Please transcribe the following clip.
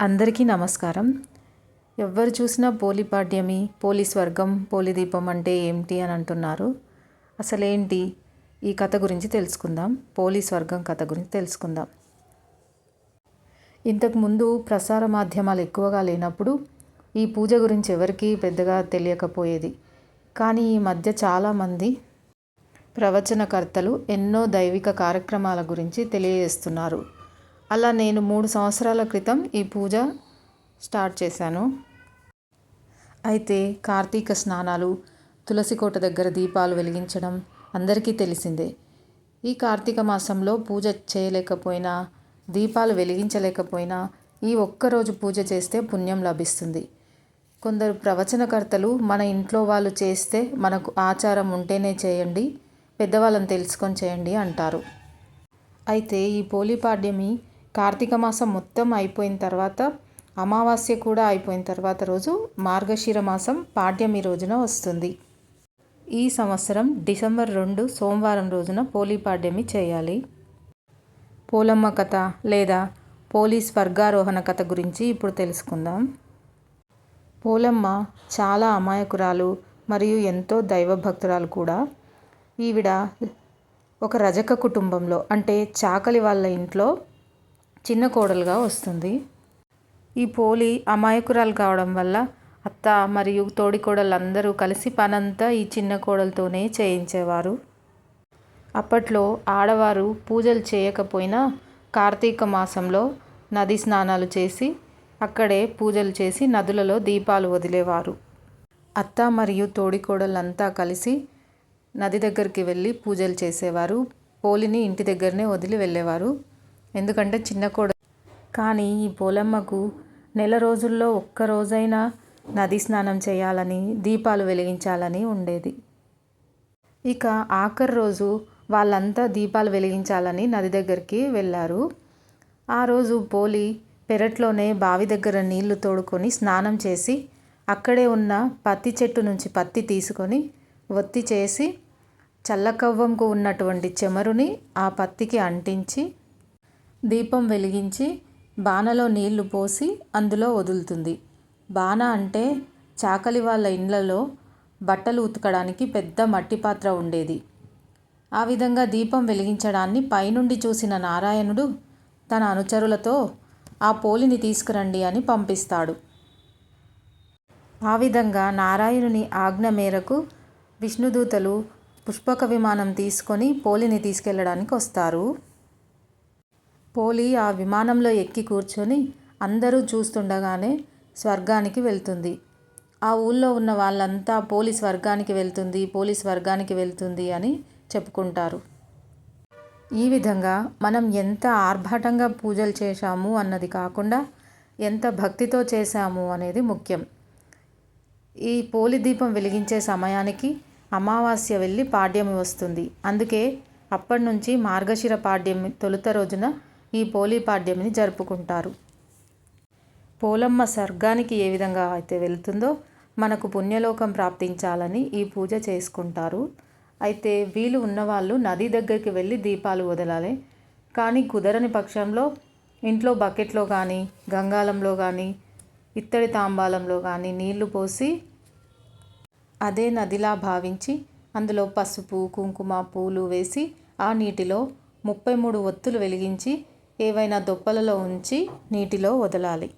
అందరికీ నమస్కారం. ఎవరు చూసినా పోలిపాడ్యమి పోలి స్వర్గం పోలి దీపం అంటే ఏమిటి అని అంటున్నారు. అసలేంటి? ఈ కథ గురించి తెలుసుకుందాం. పోలి స్వర్గం కథ గురించి తెలుసుకుందాం. ఇంతకుముందు ప్రసార మాధ్యమాలు ఎక్కువగా లేనప్పుడు ఈ పూజ గురించి ఎవరికీ పెద్దగా తెలియకపోయేది. కానీ ఈ మధ్య చాలామంది ప్రవచనకర్తలు ఎన్నో దైవిక కార్యక్రమాల గురించి తెలియజేస్తున్నారు. అలా నేను మూడు సంవత్సరాల క్రితం ఈ పూజ స్టార్ట్ చేశాను. అయితే కార్తీక స్నానాలు తులసి కోట దగ్గర దీపాలు వెలిగించడం అందరికీ తెలిసిందే. ఈ కార్తీక మాసంలో పూజ చేయలేకపోయినా దీపాలు వెలిగించలేకపోయినా ఈ ఒక్కరోజు పూజ చేస్తే పుణ్యం లభిస్తుంది. కొందరు ప్రవచనకర్తలు మన ఇంట్లో వాళ్ళు చేస్తే మనకు ఆచారం ఉంటేనే చేయండి పెద్దవాళ్ళని తెలుసుకొని చేయండి అంటారు. అయితే ఈ పోలిపాడ్యమి కార్తీక మాసం మొత్తం అయిపోయిన తర్వాత అమావాస్య కూడా అయిపోయిన తర్వాత రోజు మార్గశిర మాసం పాడ్యమి రోజున వస్తుంది. ఈ సంవత్సరం డిసెంబర్ రెండు సోమవారం రోజున పోలిపాడ్యమి చేయాలి. పోలమ్మ కథ లేదా పోలీస్ స్వర్గారోహణ కథ గురించి ఇప్పుడు తెలుసుకుందాం. పోలమ్మ చాలా అమాయకురాలు మరియు ఎంతో దైవభక్తురాలు కూడా. ఈవిడ ఒక రజక కుటుంబంలో అంటే చాకలి వాళ్ళ ఇంట్లో చిన్న కోడలుగా వస్తుంది. ఈ పోలి అమాయకురాలు కావడం వల్ల అత్త మరియు తోడికోడలందరూ కలిసి పనంతా ఈ చిన్న కోడలతోనే చేయించేవారు. అప్పట్లో ఆడవారు పూజలు చేయకపోయినా కార్తీక మాసంలో నది స్నానాలు చేసి అక్కడే పూజలు చేసి నదులలో దీపాలు వదిలేవారు. అత్త మరియు తోడికోడలంతా కలిసి నది దగ్గరికి వెళ్ళి పూజలు చేసేవారు. పోలిని ఇంటి దగ్గరనే వదిలి వెళ్ళేవారు. ఎందుకంటే చిన్న కోడ కానీ ఈ పోలమ్మకు నెల రోజుల్లో ఒక్క రోజైనా నది స్నానం చేయాలని దీపాలు వెలిగించాలని ఉండేది. ఇక ఆఖరి రోజు వాళ్ళంతా దీపాలు వెలిగించాలని నది దగ్గరికి వెళ్ళారు. ఆ రోజు పోలి పెరట్లోనే బావి దగ్గర నీళ్ళు తోడుకొని స్నానం చేసి అక్కడే ఉన్న పత్తి చెట్టు నుంచి పత్తి తీసుకొని ఒత్తి చేసి చల్లకవ్వంకు ఉన్నటువంటి చెమరుని ఆ పత్తికి అంటించి దీపం వెలిగించి బాణలో నీళ్ళు పోసి అందులో వదులుతుంది. బాణ అంటే చాకలి వాళ్ళ ఇండ్లలో బట్టలు ఉతకడానికి పెద్ద మట్టి పాత్ర ఉండేది. ఆ విధంగా దీపం వెలిగించడాన్ని పైనుండి చూసిన నారాయణుడు తన అనుచరులతో ఆ పోలిని తీసుకురండి అని పంపిస్తాడు. ఆ విధంగా నారాయణుని ఆజ్ఞ మేరకు విష్ణుదూతలు పుష్పక విమానం తీసుకొని పోలిని తీసుకెళ్ళడానికి వస్తారు. పోలి ఆ విమానంలో ఎక్కి కూర్చొని అందరూ చూస్తుండగానే స్వర్గానికి వెళ్తుంది. ఆ ఊళ్ళో ఉన్న వాళ్ళంతా పోలీస్ స్వర్గానికి వెళ్తుంది పోలీస్ స్వర్గానికి వెళ్తుంది అని చెప్పుకుంటారు. ఈ విధంగా మనం ఎంత ఆర్భాటంగా పూజలు చేశాము అన్నది కాకుండా ఎంత భక్తితో చేశాము అనేది ముఖ్యం. ఈ పోలి దీపం వెలిగించే సమయానికి అమావాస్య వెళ్ళి పాడ్యమి వస్తుంది. అందుకే అప్పటి నుంచి మార్గశిర పాడ్యమి తొలుత రోజున ఈ పోలిపాడ్యమిని జరుపుకుంటారు. పోలమ్మ స్వర్గానికి ఏ విధంగా అయితే వెళుతుందో మనకు పుణ్యలోకం ప్రాప్తించాలని ఈ పూజ చేసుకుంటారు. అయితే వీలు ఉన్నవాళ్ళు నది దగ్గరికి వెళ్ళి దీపాలు వదలాలి. కానీ కుదరని పక్షంలో ఇంట్లో బకెట్లో కానీ గంగాలంలో కానీ ఇత్తడి తాంబాలంలో కానీ నీళ్ళు పోసి అదే నదిలా భావించి అందులో పసుపు కుంకుమ పూలు వేసి ఆ నీటిలో ముప్పై మూడు ఒత్తులు వెలిగించి ఏవైనా దొప్పలలో ఉంచి నీటిలో వదలాలి.